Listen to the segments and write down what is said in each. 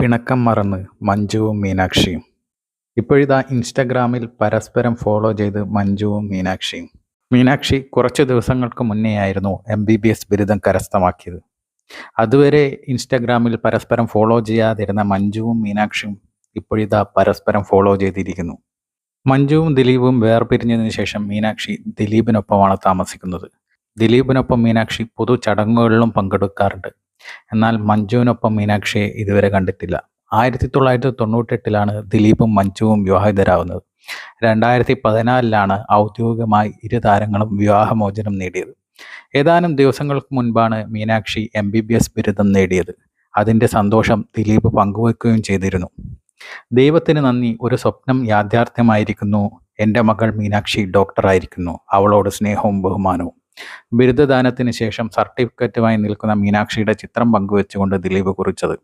പിണക്കം മറന്ന് മഞ്ജുവും മീനാക്ഷിയും. ഇപ്പോഴിതാ ഇൻസ്റ്റഗ്രാമിൽ പരസ്പരം ഫോളോ ചെയ്ത് മഞ്ജുവും മീനാക്ഷിയും. മീനാക്ഷി കുറച്ച് ദിവസങ്ങൾക്ക് മുന്നെയായിരുന്നു എം ബി ബി എസ് ബിരുദം കരസ്ഥമാക്കിയത്. അതുവരെ ഇൻസ്റ്റഗ്രാമിൽ പരസ്പരം ഫോളോ ചെയ്യാതിരുന്ന മഞ്ജുവും മീനാക്ഷിയും ഇപ്പോഴിതാ പരസ്പരം ഫോളോ ചെയ്തിരിക്കുന്നു. മഞ്ജുവും ദിലീപും വേർപിരിഞ്ഞതിന് ശേഷം മീനാക്ഷി ദിലീപിനൊപ്പമാണ് താമസിക്കുന്നത്. ദിലീപിനൊപ്പം മീനാക്ഷി പൊതു ചടങ്ങുകളിലും പങ്കെടുക്കാറുണ്ട്. എന്നാൽ മഞ്ജുവിനൊപ്പം മീനാക്ഷിയെ ഇതുവരെ കണ്ടിട്ടില്ല. ആയിരത്തി തൊള്ളായിരത്തി തൊണ്ണൂറ്റെട്ടിലാണ് ദിലീപും മഞ്ജുവും വിവാഹിതരാകുന്നത്. രണ്ടായിരത്തി പതിനാലിലാണ് ഔദ്യോഗികമായി ഇരു താരങ്ങളും വിവാഹമോചനം നേടിയത്. ഏതാനും ദിവസങ്ങൾക്ക് മുൻപാണ് Meenakshi M B B S ബിരുദം നേടിയത്. അതിന്റെ സന്തോഷം ദിലീപ് പങ്കുവെക്കുകയും ചെയ്തിരുന്നു. ദൈവത്തിന് നന്ദി. ഒരു സ്വപ്നം യാഥാർത്ഥ്യമായിരിക്കുന്നു. എന്റെ മകൾ മീനാക്ഷി ഡോക്ടറായിരിക്കുന്നു. അവളോട് സ്നേഹവും ബഹുമാനവും. ബിരുദദാനത്തിന് ശേഷം സർട്ടിഫിക്കറ്റുമായി നിൽക്കുന്ന മീനാക്ഷിയുടെ ചിത്രം പങ്കുവെച്ചുകൊണ്ട് ദിലീപ് കുറിച്ചത്.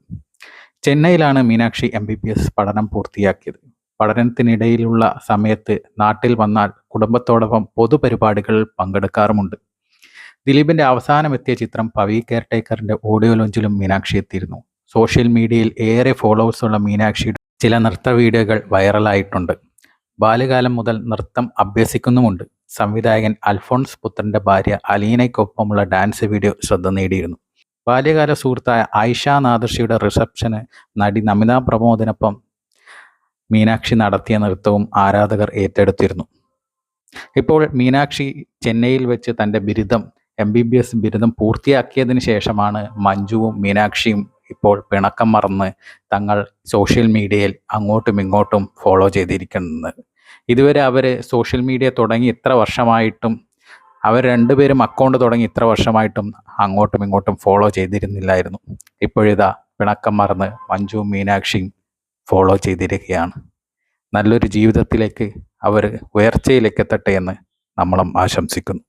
ചെന്നൈയിലാണ് Meenakshi M B B S പഠനം പൂർത്തിയാക്കിയത്. പഠനത്തിനിടയിലുള്ള സമയത്ത് നാട്ടിൽ വന്നാൽ കുടുംബത്തോടൊപ്പം പൊതുപരിപാടികളിൽ പങ്കെടുക്കാറുമുണ്ട്. ദിലീപിന്റെ അവസാനമെത്തിയ ചിത്രം പവി കെയർടേക്കറിന്റെ ഓഡിയോ ലോഞ്ചിലും മീനാക്ഷി എത്തിയിരുന്നു. സോഷ്യൽ മീഡിയയിൽ ഏറെ ഫോളോവേഴ്സുള്ള മീനാക്ഷിയുടെ ചില നൃത്ത വീഡിയോകൾ വൈറലായിട്ടുണ്ട്. ബാല്യകാലം മുതൽ നൃത്തം അഭ്യസിക്കുന്നുമുണ്ട്. സംവിധായകൻ അൽഫോൺസ് പുത്രന്റെ ഭാര്യ അലീനയ്ക്കൊപ്പമുള്ള ഡാൻസ് വീഡിയോ ശ്രദ്ധ നേടിയിരുന്നു. ബാല്യകാല സുഹൃത്തായ ആയിഷ നാദർഷിയുടെ റിസപ്ഷന് നടി നമിത പ്രമോദിനൊപ്പം മീനാക്ഷി നടത്തിയ നൃത്തവും ആരാധകർ ഏറ്റെടുത്തിരുന്നു. ഇപ്പോൾ മീനാക്ഷി ചെന്നൈയിൽ വെച്ച് തന്റെ ബിരുദം എം ബി ബി എസ് ബിരുദം പൂർത്തിയാക്കിയതിന് ശേഷമാണ് മഞ്ജുവും മീനാക്ഷിയും ഇപ്പോൾ പിണക്കം മറന്ന് തങ്ങൾ സോഷ്യൽ മീഡിയയിൽ അങ്ങോട്ടും ഇങ്ങോട്ടും ഫോളോ ചെയ്തിരിക്കുന്നത്. ഇതുവരെ അവർ സോഷ്യൽ മീഡിയ തുടങ്ങി ഇത്ര വർഷമായിട്ടും അവർ രണ്ടുപേരും അക്കൗണ്ട് തുടങ്ങി ഇത്ര വർഷമായിട്ടും അങ്ങോട്ടും ഇങ്ങോട്ടും ഫോളോ ചെയ്തിരുന്നില്ലായിരുന്നു. ഇപ്പോഴിതാ പിണക്കം മറന്ന് മഞ്ജുവും മീനാക്ഷിയും ഫോളോ ചെയ്തിരിക്കുകയാണ്. നല്ലൊരു ജീവിതത്തിലേക്ക് അവർ ഉയർച്ചയിലേക്ക് എത്തട്ടെ എന്ന് നമ്മളും ആശംസിക്കുന്നു.